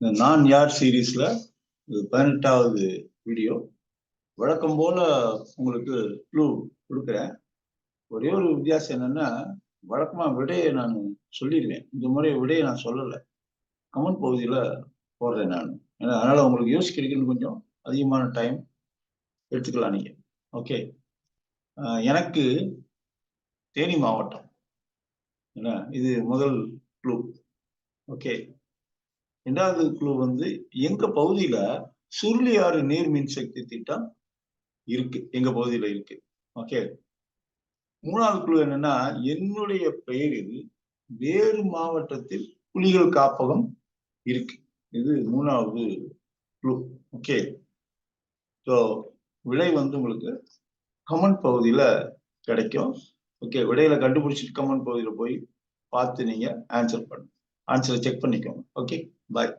இந்த நான் யார் சீரீஸ்ல பதினெட்டாவது வீடியோ வழக்கம் போல உங்களுக்கு க்ளூ கொடுக்குறேன். ஒரே ஒரு வித்தியாசம் என்னன்னா வழக்கமா விடையை நான் சொல்லிடுவேன். இந்த முறை விடையை நான் சொல்லலை. கமெண்ட் பகுதியில போடுறேன் நான். ஏன்னா அதனால உங்களுக்கு யோசிக்கிறதுக்குன்னு கொஞ்சம் அதிகமான டைம் எடுத்துக்கலாம் நீங்க. ஓகே எனக்கு தேனி மாவட்டம். என்ன இது முதல் க்ளூ ஓகே ரெண்டாவது குழு வந்து எங்க பகுதியில சுருளியாறு நீர் மின்சக்தி திட்டம் இருக்கு. எங்க பகுதியில இருக்கு. ஓகே மூணாவது குழு என்னன்னா என்னுடைய பெயரில் வேறு மாவட்டத்தில் புலிகள் காப்பகம் இருக்கு. இது மூணாவது குழு. ஓகே ஸோ விடை வந்து உங்களுக்கு கமெண்ட் பகுதியில கிடைக்கும். ஓகே விடையில கண்டுபிடிச்சிட்டு கமெண்ட் பகுதியில போய் பார்த்து நீங்க ஆன்சர் பண்ணு. ஆன்சரை செக் பண்ணிக்கோங்க. Okay bye